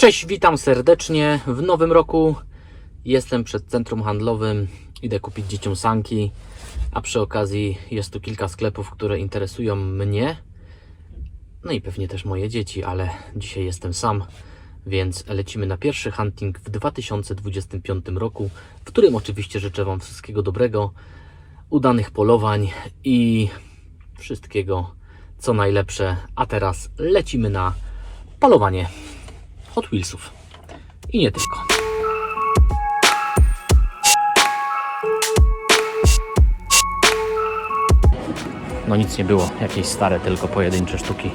Cześć, witam serdecznie w nowym roku. Jestem przed centrum handlowym, idę kupić dzieciom sanki, a przy okazji jest tu kilka sklepów, które interesują mnie. No i pewnie też moje dzieci, ale dzisiaj jestem sam, więc lecimy na pierwszy hunting w 2025 roku, w którym oczywiście życzę Wam wszystkiego dobrego, udanych polowań i wszystkiego co najlepsze. A teraz lecimy na polowanie Hot Wheelsów. I nie tylko. No nic nie było, jakieś stare, tylko pojedyncze sztuki.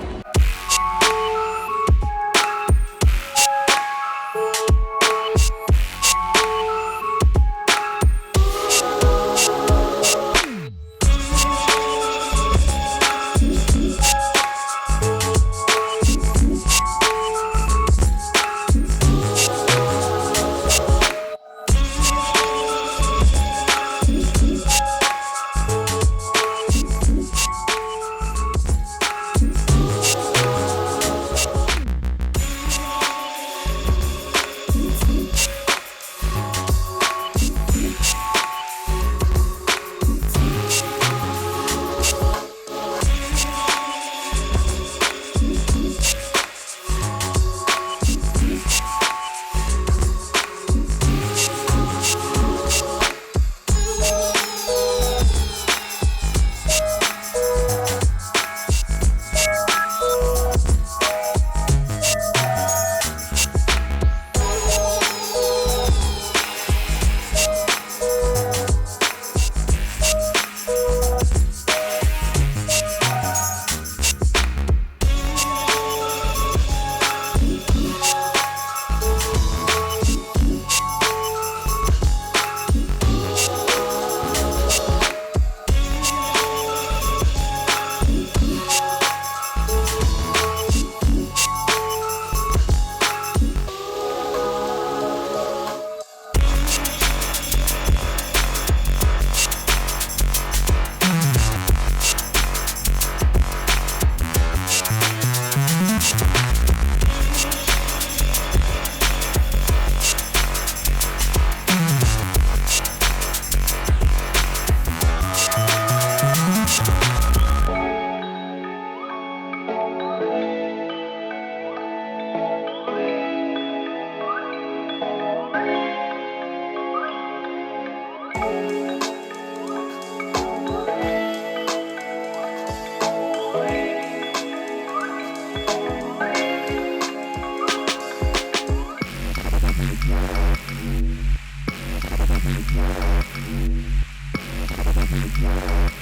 Thank.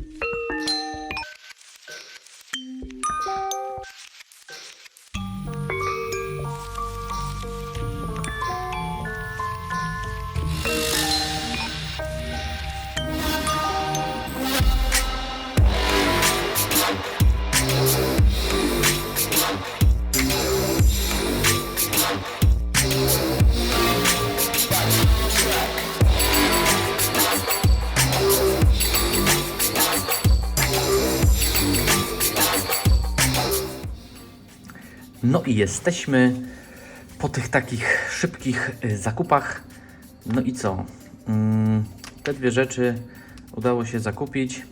you No i jesteśmy po tych takich szybkich y, zakupach. No i co? Mm, Te dwie rzeczy udało się zakupić.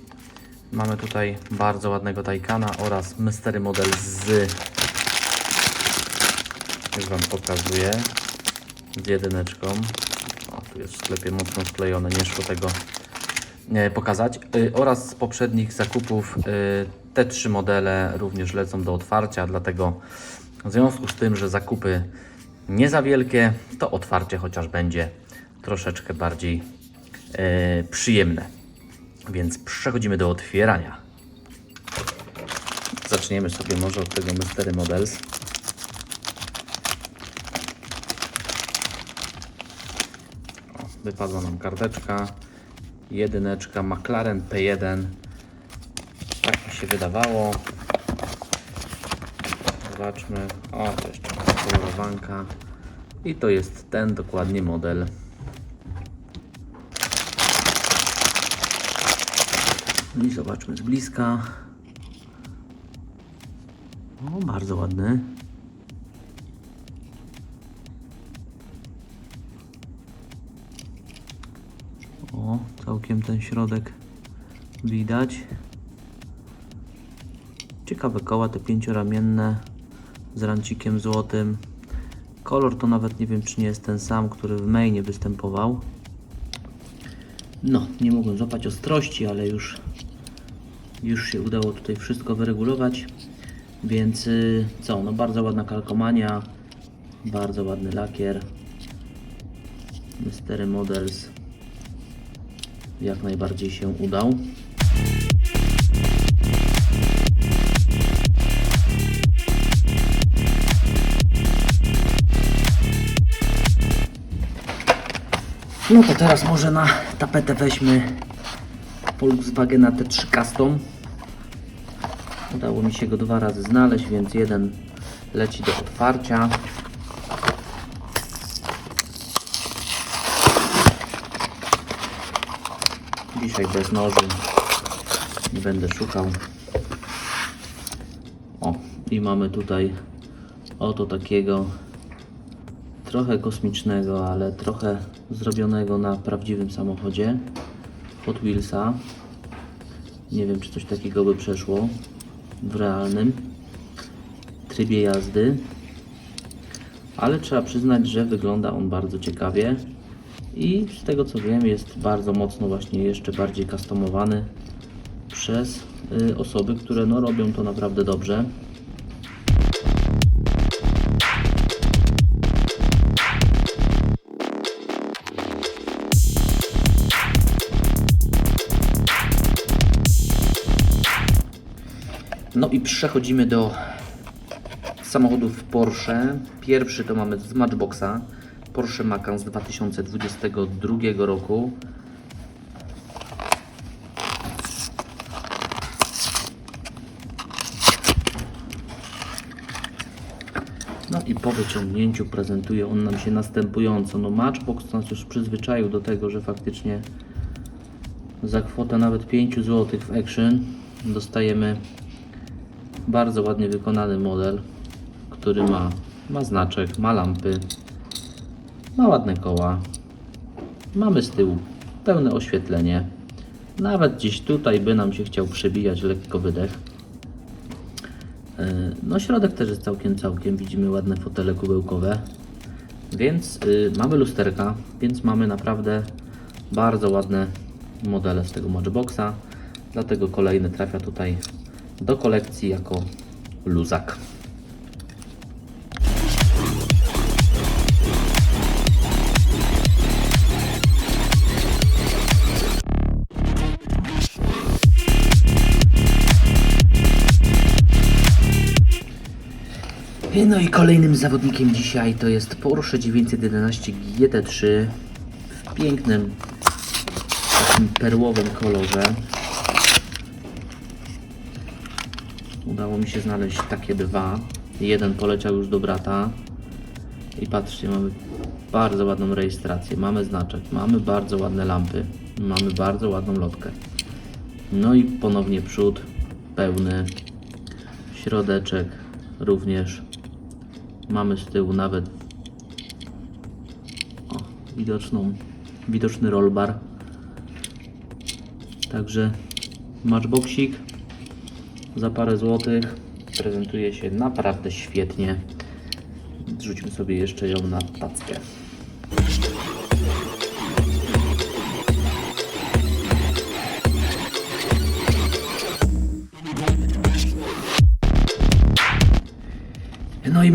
Mamy tutaj bardzo ładnego Taycana oraz Mystery Model z... Już Wam pokazuję. Z jedyneczką. O, tu jest w sklepie mocno sklejone, nie szło tego pokazać. Y, Oraz z poprzednich zakupów y, te trzy modele również lecą do otwarcia, dlatego w związku z tym, że zakupy nie za wielkie, to otwarcie chociaż będzie troszeczkę bardziej e, przyjemne. Więc przechodzimy do otwierania. Zaczniemy sobie może od tego Mystery Models. Wypadła nam karteczka. Jedyneczka McLaren P1. Tak mi się wydawało. Zobaczmy. O, to jeszcze kolorowanka. I to jest ten dokładnie model. I zobaczmy z bliska. O, bardzo ładny. Ten środek widać. Ciekawe koła te pięcioramienne z rancikiem złotym. Kolor to nawet nie wiem czy nie jest ten sam, który w mainie występował. No, nie mogłem złapać ostrości, ale już, już się udało tutaj wszystko wyregulować. Więc y, co, no bardzo ładna kalkomania, bardzo ładny lakier. Mystery Models jak najbardziej się udał. No to teraz może na tapetę weźmy Volkswagena T3 Custom. Udało mi się go dwa razy znaleźć, więc jeden leci do otwarcia. Dzisiaj bez noży. Nie będę szukał. O, i mamy tutaj oto takiego trochę kosmicznego, ale trochę zrobionego na prawdziwym samochodzie Hot Wheelsa. Nie wiem, czy coś takiego by przeszło w realnym trybie jazdy, ale trzeba przyznać, że wygląda on bardzo ciekawie i z tego co wiem jest bardzo mocno właśnie jeszcze bardziej customowany przez y, osoby, które no, robią to naprawdę dobrze. No i przechodzimy do samochodów Porsche. Pierwszy to mamy z Matchboxa Porsche Macan z 2022 roku. No i po wyciągnięciu prezentuje on nam się następująco. No Matchbox nas już przyzwyczaił do tego, że faktycznie za kwotę nawet 5 zł w Action dostajemy bardzo ładnie wykonany model, który ma, ma znaczek, ma lampy, ma ładne koła, mamy z tyłu pełne oświetlenie. Nawet gdzieś tutaj by nam się chciał przebijać lekko wydech. Yy, No środek też jest całkiem, całkiem. Widzimy ładne fotele kubełkowe. Więc yy, mamy lusterka, więc mamy naprawdę bardzo ładne modele z tego Matchboxa. Dlatego kolejny trafia tutaj do kolekcji jako luzak. No i kolejnym zawodnikiem dzisiaj to jest Porsche 911 GT3 w pięknym takim perłowym kolorze. Udało mi się znaleźć takie dwa. Jeden poleciał już do brata. I patrzcie, mamy bardzo ładną rejestrację, mamy znaczek, mamy bardzo ładne lampy, mamy bardzo ładną lotkę. No i ponownie przód pełny, środeczek również Mamy z tyłu nawet o, widoczną, widoczny rollbar. Także matchboxik za parę złotych prezentuje się naprawdę świetnie. Zrzućmy sobie jeszcze ją na tackę.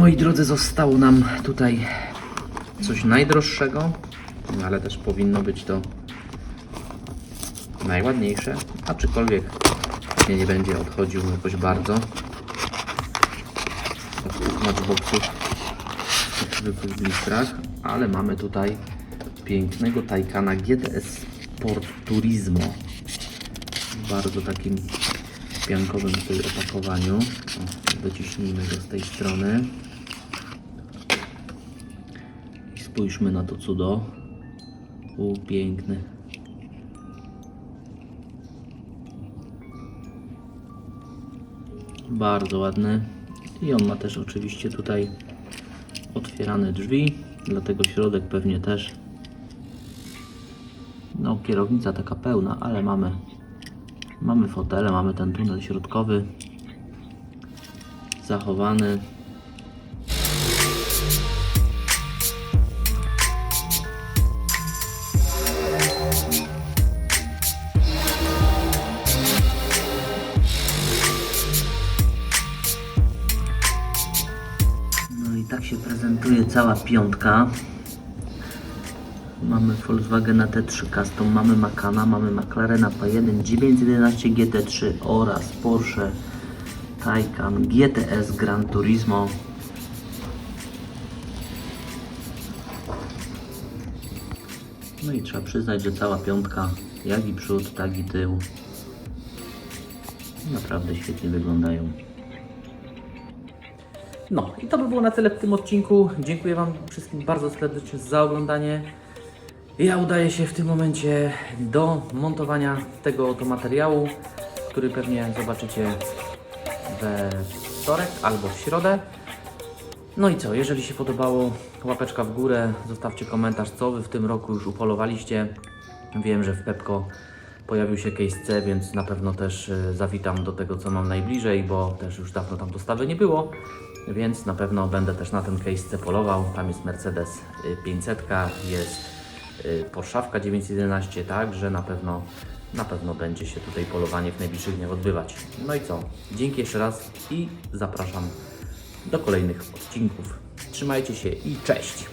Moi drodzy, zostało nam tutaj coś najdroższego, ale też powinno być to najładniejsze, aczkolwiek nie, nie będzie odchodził jakoś bardzo od matchboxów w zwykłych blistrach, ale mamy tutaj pięknego Taycana GTS Sport Turismo w bardzo takim piankowym tutaj opakowaniu. Dociśnijmy go z tej strony. I spójrzmy na to cudo. U, piękny. Bardzo ładny. I on ma też oczywiście tutaj otwierane drzwi, dlatego środek pewnie też. No, kierownica taka pełna, ale mamy Mamy fotele, mamy ten tunel środkowy zachowany. Cała piątka. Mamy Volkswagena T3 Custom, mamy Macana, mamy McLarena P1 911 GT3 oraz Porsche Taycan GTS Gran Turismo. No i trzeba przyznać, że cała piątka, jak i przód, tak i tył, naprawdę świetnie wyglądają. No i to by było na tyle w tym odcinku. Dziękuję Wam wszystkim bardzo serdecznie za oglądanie. Ja udaję się w tym momencie do montowania tego oto materiału, który pewnie zobaczycie we wtorek albo w środę. No i co, jeżeli się podobało, łapeczka w górę, zostawcie komentarz, co Wy w tym roku już upolowaliście. Wiem, że w Pepko pojawił się case C, więc na pewno też y, zawitam do tego, co mam najbliżej, bo też już dawno tam dostawy nie było, więc na pewno będę też na ten case polował. Tam jest Mercedes y, 500, jest y, Porszawka 911, także na pewno, na pewno będzie się tutaj polowanie w najbliższych dniach odbywać. No i co? Dzięki jeszcze raz i zapraszam do kolejnych odcinków. Trzymajcie się i cześć!